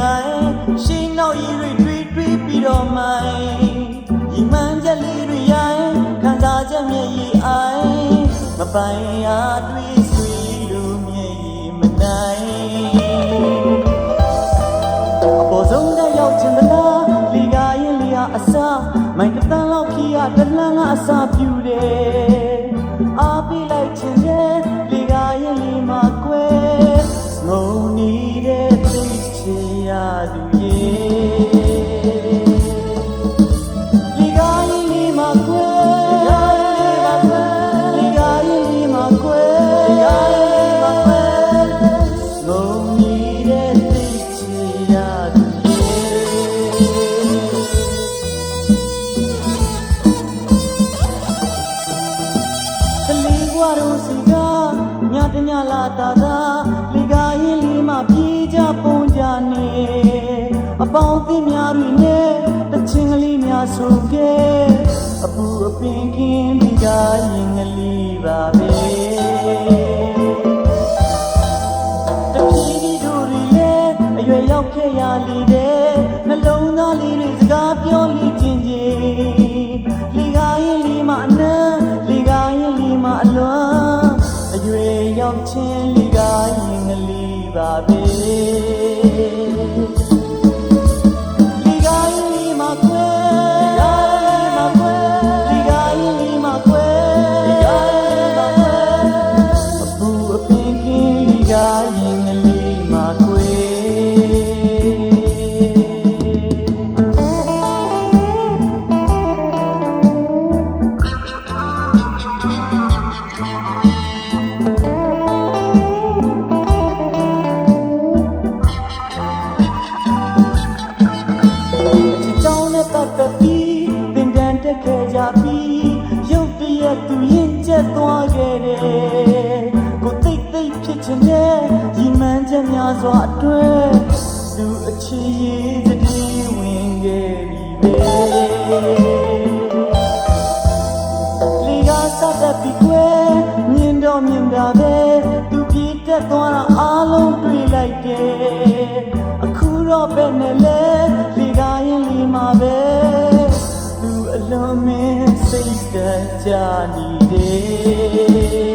တိုင်းငုတ်တုတ်ကလေးရဲ့ငိုင်းရှင်းနောက်ရည်တွေတွေးတွေးပြီးတော့မိုင်းဒီမှန်ချက်လေးတွေရိုင်းခံစားချက်မျက်ရည်အိုင်မပိုင်အားတွေးဆွေးလို့မျက်ရည်မနိုင်အပေါ်ဆုံးတဲ့ရောက်ချင်သလားလီကာရင်လီယာအစားမိုင်ကတန်လောက်ခီရတလန်းကအစာပြူတယ် လီမကွယ်လီဂိုင်းလီမကွယ်ငုံနေတဲ့သိချင်ရသူကလေးဘွားတို့စီကညတညလာတာသာလီဂိုင်းလီမပြေးကြပုံကြနေအပေါင်းအသင်းများတွေနဲ့တချင်းကလေးများဆိုခဲ့အပူအပင်ကင်းဒီကရင်ကလေးပါပဲ လိချင်းချင်းလီကာရင်လီမအနမ်းလီကာရင်လီမအလွမ်းအရွယ်ရောက်ချင်းလီကာရင်ကလေးပါပဲ ရုပ်တရက်သူရင်ကျက်သွားခဲ့တယ်ကိုသိပ်သိပ်ဖြစ်ချင်တဲ့ဒီမှန်ချက်များစွာအတွဲသူအချီးတတိဝင်ခဲ့ပြီပဲလီကစတဲ့ပြီးကွယ်မြင်တော့မြင်တာပဲသူပြေးတက်သွားတာအားလုံးတွေ့လိုက်တယ်အခုတော့ပဲနဲ့ တကြနေတယ်